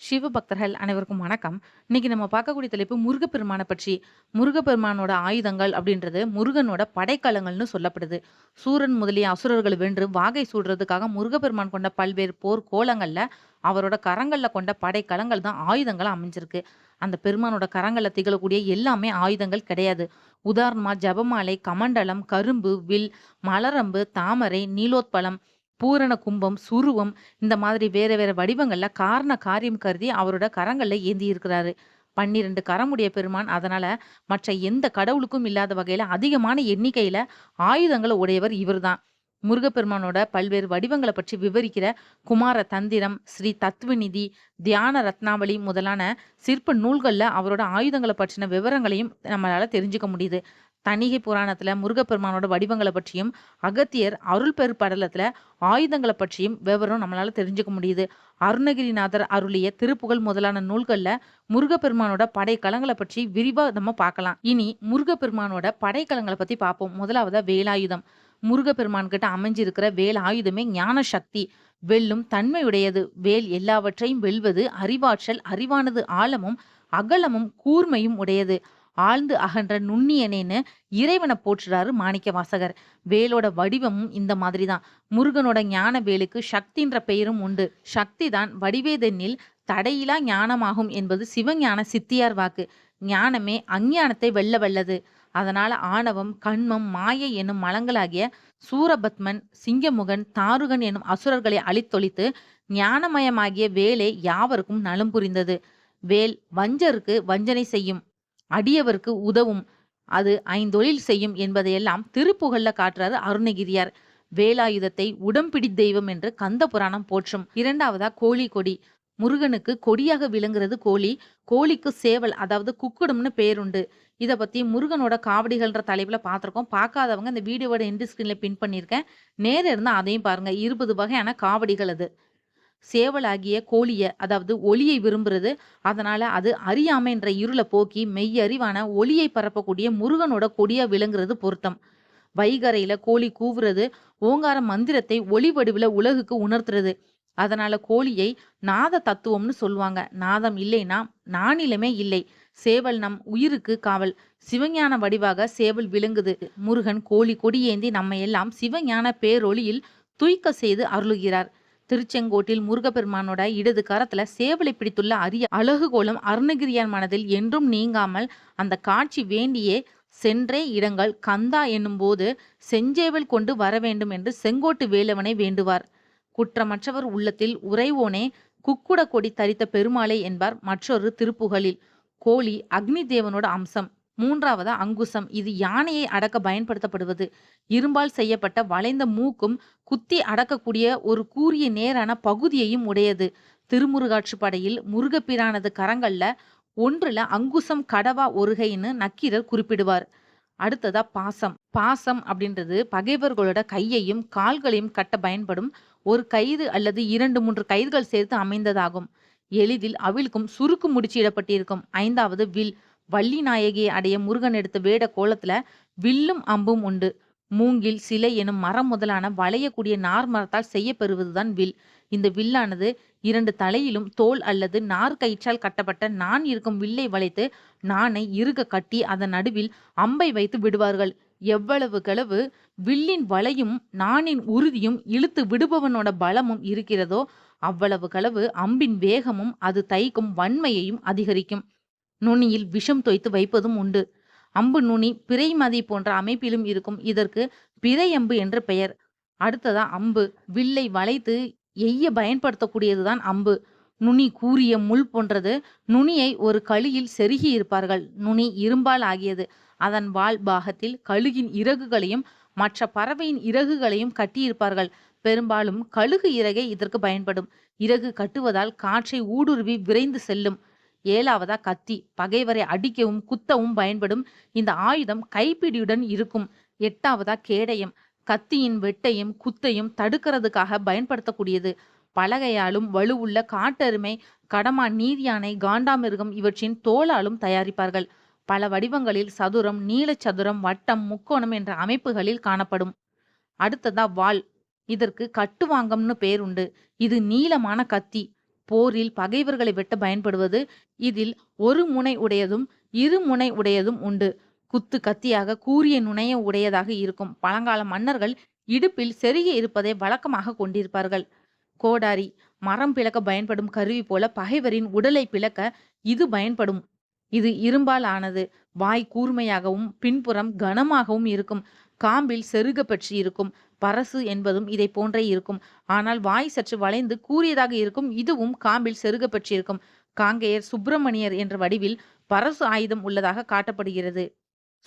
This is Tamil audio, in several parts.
சிவபக்தர்கள் அனைவருக்கும் வணக்கம். இன்னைக்கு நம்ம பார்க்கக்கூடிய தலைப்பு முருகப்பெருமானை பற்றி. முருகப்பெருமானோட ஆயுதங்கள் அப்படின்றது முருகனோட படைக்கலங்கள்னு சொல்லப்படுது. சூரன் முதலிய அசுரர்கள் வென்று வாகை சூடுறதுக்காக முருகப்பெருமான் கொண்ட பல்வேறு போர் கோலங்களில் அவரோட கரங்களில் கொண்ட படைக்கலங்கள் தான் ஆயுதங்களா அமைஞ்சிருக்கு. அந்த பெருமானோட கரங்களில் திகழக்கூடிய எல்லாமே ஆயுதங்கள் கிடையாது. உதாரணமாக ஜெபமாலை, கமண்டலம், கரும்பு, வில், மலரம்பு, தாமரை, நீலோத்பலம், பூரண கும்பம், சுருவம் இந்த மாதிரி வேற வேற வடிவங்கள்ல காரண காரியம் கருதி அவரோட கரங்கள்ல ஏந்தி இருக்கிறாரு. 12 கரமுடைய பெருமான். அதனால மற்ற எந்த கடவுளுக்கும் இல்லாத வகையில அதிகமான எண்ணிக்கையில ஆயுதங்களை உடையவர் இவர்தான். முருகப்பெருமானோட பல்வேறு வடிவங்களை பற்றி விவரிக்கிற குமார தந்திரம், ஸ்ரீ தத்துவநிதி, தியான ரத்னாவளி முதலான சிற்ப நூல்களில் அவரோட ஆயுதங்களை பற்றின விவரங்களையும் நம்மளால தெரிஞ்சுக்க முடியுது. தணிகை புராணத்துல முருகப்பெருமானோட வடிவங்களை பற்றியும், அகத்தியர் அருள்பெரும்படலத்துல ஆயுதங்களை பற்றியும் விவரம் நம்மளால தெரிஞ்சுக்க முடியுது. அருணகிரிநாதர் அருளிய திருப்புகழ் முதலான நூல்கள்ல முருகப்பெருமானோட படைக்கலங்களை பற்றி விரிவா நம்ம பார்க்கலாம். இனி முருகப்பெருமானோட படைக்கலங்களை பத்தி பார்ப்போம். முதலாவதா வேலாயுதம். முருகப்பெருமான் கிட்ட அமைஞ்சிருக்கிற வேல் ஆயுதமே ஞான சக்தி. வெல்லும் தன்மையுடையது. வேல் எல்லாவற்றையும் வெல்வது அறிவாற்றல். அறிவானது ஆழமும், அகலமும், கூர்மையும் உடையது. ஆழ்ந்து அகன்ற நுண்ணியனேன்னு இறைவனை போற்றுறாரு மாணிக்க வாசகர் வேலோட வடிவமும் இந்த மாதிரி தான். முருகனோட ஞான வேலுக்கு சக்தின்ற பெயரும் உண்டு. சக்தி தான் வடிவேதென்னில் தடையிலா ஞானமாகும் என்பது சிவஞான சித்தியார் வாக்கு. ஞானமே அஞ்ஞானத்தை வெல்ல வல்லது. அதனால ஆணவம், கண்மம் மாயை என்னும் மலங்களாகிய சூரபத்மன், சிங்கமுகன், தாருகன் என்னும் அசுரர்களை அழித்தொழித்து ஞானமயமாகிய வேலே யாவருக்கும் நலம் புரிந்தது. வேல் வஞ்சருக்கு வஞ்சனை செய்யும். அடியவருக்கு உதவும். அது ஐந்தொழில் செய்யும் என்பதையெல்லாம் திருப்புகழ்ல காட்டுறாரு அருணகிரியார். வேலாயுதத்தை உடம்பிடி தெய்வம் என்று கந்த புராணம் போற்றும். இரண்டாவதா கோழி கொடி. முருகனுக்கு கொடியாக விளங்குறது கோழி. கோழிக்கு சேவல் அதாவது குக்குடம்னு பேருண்டு. இதை பத்தி முருகனோட காவடிகள்ன்ற தலைப்புல பார்த்துருக்கோம் பார்க்காதவங்க இந்த வீடியோவோட எண்ட் ஸ்க்ரீன்ல பின் பண்ணியிருக்கேன். நேரம் இருந்தால் அதையும் பாருங்க. 20 வகையான காவடிகள் அது. சேவலாகிய கோழிய அதாவது ஒளியை விரும்புறது. அதனால அது அறியாமை என்ற இருளை போக்கி மெய்யறிவான ஒளியை பரப்பக்கூடிய முருகனோட கொடியா விளங்குறது பொருத்தம். வைகரையில கோழி கூவுறது ஓங்கார மந்திரத்தை ஒளி வடிவில் உலகுக்கு உணர்த்துறது. அதனால கோழியை நாத தத்துவம்னு சொல்லுவாங்க. நாதம் இல்லைன்னா நானிலமே இல்லை. சேவல் நம் உயிருக்கு காவல். சிவஞான வடிவாக சேவல் விளங்குது. முருகன் கோழி கொடியேந்தி நம்ம எல்லாம் சிவஞான பேரொளியில் துய்க்க செய்து அருளுகிறார். திருச்செங்கோட்டில் முருகப்பெருமானோட இடது கரத்துல சேவலை பிடித்துள்ள அரிய அழகுகோலம் அருணகிரியார் மனதில் என்றும் நீங்காமல் அந்த காட்சி வேண்டியே சென்றே இடங்கள் கந்தா என்னும்போது செஞ்சேவல் கொண்டு வரவேண்டும் என்று செங்கோட்டு வேலவனை வேண்டுவார். குற்றமற்றவர் உள்ளத்தில் உறைவோனே குக்குட கொடி தரித்த பெருமாளே என்பார் மற்றொரு திருப்புகழில். கோழி அக்னி தேவனோட அம்சம். மூன்றாவதா அங்குசம். இது யானையை அடக்க பயன்படுத்தப்படுவது. இரும்பால் செய்யப்பட்ட வளைந்த மூக்கும் குத்தி அடக்கக்கூடிய ஒரு கூரிய நேரான பகுதியையும் உடையது. திருமுருகாட்சிப்படையில் முருகப்பிரானது கரங்கள்ல ஒன்றுல அங்குசம் கடவா ஒருகைன்னு நக்கீரர் குறிப்பிடுவார். அடுத்ததா பாசம். பாசம் அப்படின்றது பகைவர்களோட கையையும் கால்களையும் கட்ட பயன்படும் ஒரு கயிறு அல்லது 2, 3 கயிறுகள் சேர்த்து அமைந்ததாகும். எளிதில் அவிழ்க்கும் சுருக்கு முடிச்சு இடப்பட்டிருக்கும். ஐந்தாவது வில். வள்ளி நாயகியை அடைய முருகன் எடுத்த வேட கோலத்துல வில்லும் அம்பும் உண்டு. மூங்கில், சிலை எனும் மரம் முதலான வளையக்கூடிய நார் மரத்தால் செய்யப்பெறுவதுதான் வில். இந்த வில்லானது இரண்டு தலையிலும் தோல் அல்லது நார் கயிற்றால் கட்டப்பட்ட நான் இருக்கும் வில்லை வளைத்து நானை இறுக கட்டி அதன் நடுவில் அம்பை வைத்து விடுவார்கள். எவ்வளவுகளவு வில்லின் வளையும் நானின் உறுதியும் இழுத்து விடுபவனோட பலமும் இருக்கிறதோ அவ்வளவுகளவு அம்பின் வேகமும் அது தைக்கும் வன்மையையும் அதிகரிக்கும். நுனியில் விஷம் தோய்த்து வைப்பதும் உண்டு. அம்பு நுனி பிறை மதி போன்ற அமைப்பிலும் இருக்கும். இதற்கு பிறை அம்பு என்று பெயர். அடுத்ததா அம்பு. வில்லை வளைத்து எய்ய பயன்படுத்தக்கூடியதுதான் அம்பு. நுனி கூறிய முள் போன்றது. நுனியை ஒரு கழியில் செருகியிருப்பார்கள். நுனி இரும்பால் ஆகியது. அதன் வால் பாகத்தில் கழுகின் இறகுகளையும் மற்ற பறவையின் இறகுகளையும் கட்டியிருப்பார்கள். பெரும்பாலும் கழுகு இறகே இதற்கு பயன்படும். இறகு கட்டுவதால் காற்றை ஊடுருவி விரைந்து செல்லும். ஏழாவதா கத்தி. பகைவரை அடிக்கவும் குத்தவும் பயன்படும் இந்த ஆயுதம் கைப்பிடியுடன் இருக்கும். எட்டாவதா கேடயம். கத்தியின் வெட்டையும் குத்தையும் தடுக்கிறதுக்காக பயன்படுத்தக்கூடியது. பலகையாலும் வலுவுள்ள காட்டெருமை, கடமா நீர்யானை, காண்டாமிருகம் இவற்றின் தோலாலும் தயாரிப்பார்கள். பல வடிவங்களில் சதுரம், நீளச் சதுரம், வட்டம், முக்கோணம் என்ற அமைப்புகளில் காணப்படும். அடுத்ததா வாள். இதற்கு கட்டுவாங்கம்னு பேருண்டு. இது நீளமான கத்தி. போரில் பகைவர்களை வெட்ட பயன்படுவது இதில் ஒரு முனை உடையதும் இரு முனை உடையதும் உண்டு. குத்து கத்தியாக கூறிய நுனைய உடையதாக இருக்கும். பழங்கால மன்னர்கள் இடுப்பில் செருகி இருப்பதை வழக்கமாக கொண்டிருப்பார்கள். கோடாரி மரம் பிளக்க பயன்படும் கருவி போல பகைவரின் உடலை பிளக்க இது பயன்படும். இது இரும்பால் ஆனது வாய் கூர்மையாகவும் பின்புறம் கனமாகவும் இருக்கும். காம்பில் செருக பெற்று இருக்கும் பரசு என்பதும் இதை போன்றே இருக்கும். ஆனால் வாய் சற்று வளைந்து கூறியதாக இருக்கும். இதுவும் காம்பில் செருக பெற்றிருக்கும். காங்கேயர் சுப்பிரமணியர் என்ற வடிவில் பரசு ஆயுதம் உள்ளதாக காட்டப்படுகிறது.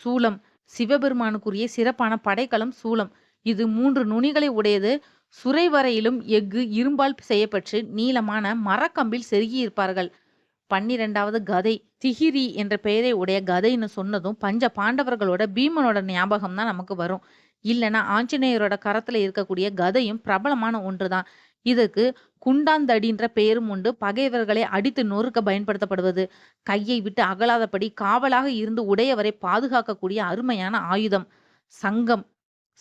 சூலம் சிவபெருமானுக்குரிய சிறப்பான படைக்கலம் சூலம் இது மூன்று நுனிகளை உடையது. சுரைவரையிலும் எஃகு இரும்பால் செய்யப்பட்டு நீளமான மரக்கம்பில் செருகியிருப்பார்கள். பன்னிரெண்டாவது கதை. திகிரி என்ற பெயரை உடைய கதைன்னு சொன்னதும் பஞ்ச பாண்டவர்களோட பீமனோட ஞாபகம் தான் நமக்கு வரும். இல்லைன்னா ஆஞ்சநேயரோட கரத்துல இருக்கக்கூடிய கதையும் பிரபலமான ஒன்றுதான். இதற்கு குண்டாந்தடின்ற பெயரும் உண்டு. பகைவர்களை அடித்து நொறுக்க பயன்படுத்தப்படுவது. கையை விட்டு அகலாதபடி காவலாக இருந்து உடையவரை பாதுகாக்கக்கூடிய அருமையான ஆயுதம். சங்கம்.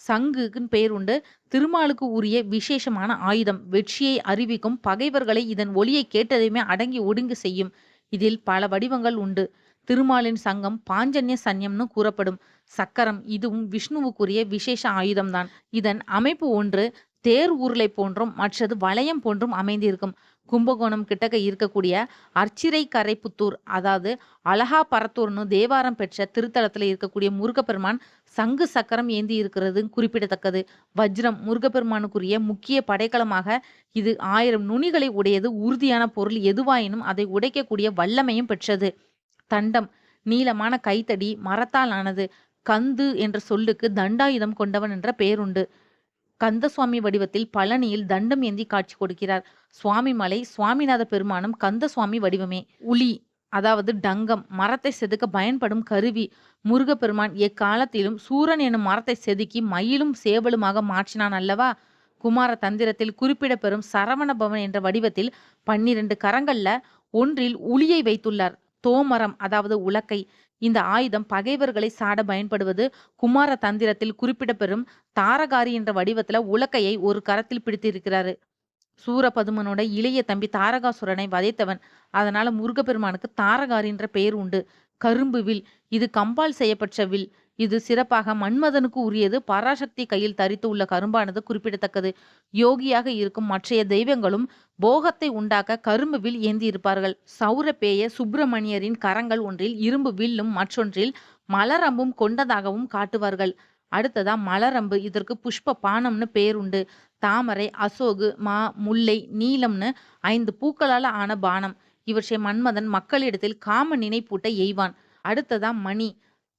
சங்குக்குன்னு பெயர் உண்டு. திருமாலுக்கு உரிய விசேஷமான ஆயுதம். வெற்றியை அறிவிக்கும் பகைவர்களை இதன் ஒளியை கேட்டதையுமே அடங்கி ஒடுங்கு செய்யும். இதில் பல வடிவங்கள் உண்டு. திருமாலின் சங்கம் பாஞ்சன்ய சன்யம்னு கூறப்படும். சக்கரம் இதுவும் விஷ்ணுவுக்குரிய விசேஷ ஆயுதம்தான். இதன் அமைப்பு ஒன்று தேர் உருளை போன்றும் மற்றது வளையம் போன்றும் அமைந்திருக்கும். கும்பகோணம் கிட்டக்க இருக்கக்கூடிய அர்ச்சிரை கரைப்புத்தூர் அதாவது அழகா பரத்தூர்னு தேவாரம் பெற்ற திருத்தலத்துல இருக்கக்கூடிய முருகப்பெருமான் சங்கு சக்கரம் ஏந்தி இருக்கிறது குறிப்பிடத்தக்கது. வஜ்ரம் முருகப்பெருமானுக்குரிய முக்கிய படைக்கலமாக இது ஆயிரம் நுனிகளை உடையது உறுதியான பொருள் எதுவாயினும் அதை உடைக்கக்கூடிய வல்லமையும் பெற்றது. தண்டம் நீளமான கைத்தடி மரத்தால் ஆனது. கந்து என்ற சொல்லுக்கு தண்டாயுதம் கொண்டவன் என்ற பெயருண்டு. கந்தசுவாமி வடிவத்தில் பழனியில் தண்டம் ஏந்தி காட்சி கொடுக்கிறார். சுவாமி மலை சுவாமிநாத பெருமானும் கந்தசுவாமி வடிவமே. உளி அதாவது டங்கம் மரத்தை செதுக்க பயன்படும் கருவி. முருகப்பெருமான் எக்காலத்திலும் சூரன் எனும் மரத்தை செதுக்கி மயிலும் சேவலுமாக மாற்றினான் அல்லவா? குமார தந்திரத்தில் குறிப்பிடப்பெறும் சரவண பவன் என்ற வடிவத்தில் பன்னிரண்டு கரங்கள்ல ஒன்றில் உளியை வைத்துள்ளார். தோமரம் அதாவது உலக்கை. இந்த ஆயுதம் பகைவர்களை சாட பயன்படுவது குமார தந்திரத்தில் குறிப்பிடப்பெறும் தாரகாரி என்ற வடிவத்துல உலக்கையை ஒரு கரத்தில் பிடித்திருக்கிறாரு. சூரபதுமனோட இளைய தம்பி தாரகாசுரனை வதைத்தவன். அதனால முருகப்பெருமானுக்கு தாரகாரின்ற பெயர் உண்டு. கரும்பு வில் இது கம்பால் செய்யப்பட்ட வில். இது சிறப்பாக மன்மதனுக்கு உரியது. பராசக்தி கையில் தரித்து உள்ள கரும்பானது குறிப்பிடத்தக்கது. யோகியாக இருக்கும் மற்றைய தெய்வங்களும் போகத்தை உண்டாக்க கரும்பு வில் ஏந்தி இருப்பார்கள் சௌரபேய சுப்பிரமணியரின் கரங்கள் ஒன்றில் இரும்பு வில்லும் மற்றொன்றில் மலரம்பும் கொண்டதாகவும் காட்டுவார்கள். அடுத்ததா மலரம்பு. இதற்கு புஷ்ப பானம்னு பேருண்டு தாமரை அசோகு மா முல்லை நீலம்னு ஐந்து பூக்களால் ஆன பானம். இவற்றை மன்மதன் மக்களிடத்தில் காம நினைப்பூட்ட எய்வான். அடுத்ததா மணி.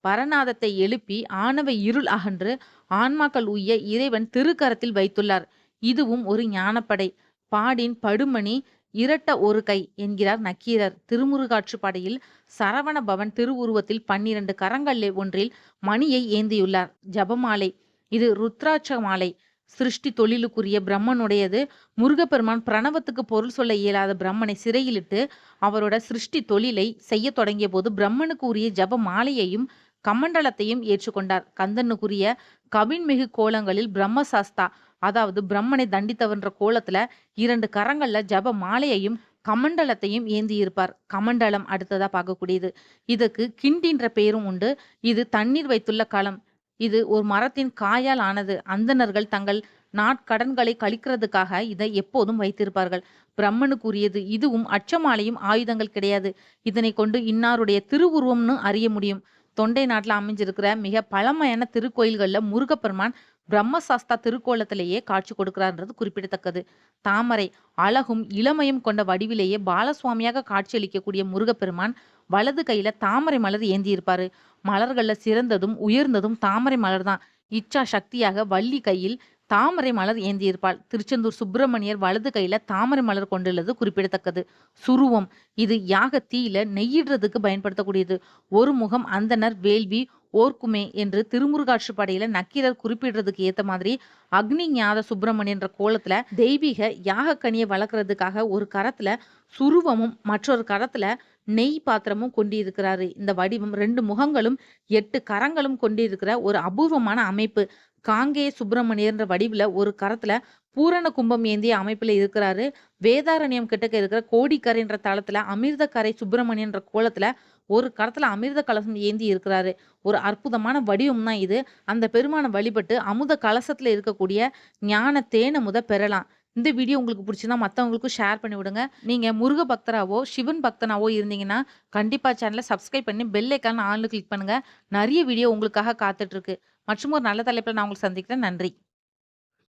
பரநாதத்தை எழுப்பி ஆணவ இருள் அகன்று ஆன்மாக்கள் உய்ய இறைவன் திருக்கரத்தில் வைத்துள்ளார். இதுவும் ஒரு ஞானப்படை. பாடின் படுமணி இரட்ட ஒரு கை என்கிறார் நக்கீரர். திருமுருகாற்றுப்படையில் சரவண பவன் திருவுருவத்தில் பன்னிரண்டு கரங்களில் ஒன்றில் மணியை ஏந்தியுள்ளார். ஜபமாலை. இது ருத்ராட்ச மாலை. சிருஷ்டி தொழிலுக்குரிய பிரம்மனுடையது. முருகப்பெருமான் பிரணவத்துக்கு பொருள் சொல்ல இயலாத பிரம்மனை சிறையிலிட்டு அவரோட சிருஷ்டி தொழிலை செய்ய தொடங்கிய போது பிரம்மனுக்கு உரிய ஜப மாலையையும் கமண்டலத்தையும் ஏற்றுக்கொண்டார். கந்தனுக்குரிய கவின்மிகு கோலங்களில் பிரம்மசாஸ்தா அதாவது பிரம்மனை தண்டித்தவன்ற கோலத்துல இரண்டு கரங்கள்ல ஜப மாலையையும் கமண்டலத்தையும் ஏந்தி இருப்பார் கமண்டலம் அடுத்ததா பார்க்கக்கூடியது. இதுக்கு கிண்டின்ற பெயரும் உண்டு. இது தண்ணீர் வைத்துள்ள களம். இது ஒரு மரத்தின் காயால் ஆனது. அந்தணர்கள் தங்கள் நாட்கடன்களை கழிக்கிறதுக்காக இதை எப்போதும் வைத்திருப்பார்கள். பிரம்மனுக்குரியது இதுவும் அச்சமாலையும் ஆயுதங்கள் கிடையாது. இதனை கொண்டு இன்னாருடைய திருவுருவம்னு அறிய முடியும். தொண்டை நாட்டில் அமைஞ்சிருக்கிற மிக பழமையான திருக்கோயில்களில் முருகப்பெருமான் பிரம்மசாஸ்தா திருக்கோலத்திலேயே காட்சி கொடுக்கிறார்ன்றது குறிப்பிடத்தக்கது. தாமரை அழகும் இளமையும் கொண்ட வடிவிலேயே பாலசுவாமியாக காட்சியளிக்கக்கூடிய முருகப்பெருமான் வலது கையில தாமரை மலர் ஏந்தியிருப்பாரு. மலர்களில் சிறந்ததும் உயர்ந்ததும் தாமரை மலர் தான் இச்சா சக்தியாக வள்ளி கையில் தாமரை மலர் ஏந்தியிருப்பாள். திருச்செந்தூர் சுப்பிரமணியர் வலது கையில தாமரை மலர் கொண்டுள்ளது குறிப்பிடத்தக்கது. சுருவம். இது யாக தீயில நெய்யிடுறதுக்கு பயன்படுத்தக்கூடியது. ஒரு முகம் அந்தனர் வேள்வி ஓர்க்குமே என்று திருமுருகாற்றுப்படையில நக்கீரர் குறிப்பிடுறதுக்கு ஏத்த மாதிரி அக்னி ஞாத சுப்பிரமணியன்ற கோலத்துல தெய்வீக யாக கனியை வளர்க்கறதுக்காக ஒரு கரத்துல சுருவமும் மற்றொரு கரத்துல நெய் பாத்திரமும் கொண்டிருக்கிறாரு. இந்த வடிவம் ரெண்டு முகங்களும் எட்டு கரங்களும் கொண்டிருக்கிற ஒரு அபூர்வமான அமைப்பு. காங்கேய சுப்பிரமணியர்ன்ற வடிவில் ஒரு கரத்தில் பூரண கும்பம் ஏந்திய அமைப்பில் இருக்கிறாரு. வேதாரண்யம் கிட்டக்க இருக்கிற கோடிக்கரைன்ற தளத்தில் அமிர்தக்கரை சுப்பிரமணியன்ற கோலத்தில் ஒரு கரத்தில் அமிர்த கலசம் ஏந்தி இருக்கிறாரு. ஒரு அற்புதமான வடிவம் தான் இது. அந்த பெருமானை வழிபட்டு அமுத கலசத்தில் இருக்கக்கூடிய ஞான தேனமுத பெறலாம். இந்த வீடியோ உங்களுக்கு பிடிச்சிருந்தா மற்றவங்களுக்கும் ஷேர் பண்ணி விடுங்க. நீங்கள் முருக பக்தராவோ, சிவன் பக்தனாவோ இருந்தீங்கன்னா, கண்டிப்பாக சேனலை சப்ஸ்கிரைப் பண்ணி பெல் ஐகான் ஆல்னு கிளிக் பண்ணுங்கள் நிறைய வீடியோ உங்களுக்காக காத்துட்ருக்கு மற்றும் ஒரு நல்ல தலைப்பில் நான் உங்களுக்கு சந்திக்கிறேன். நன்றி.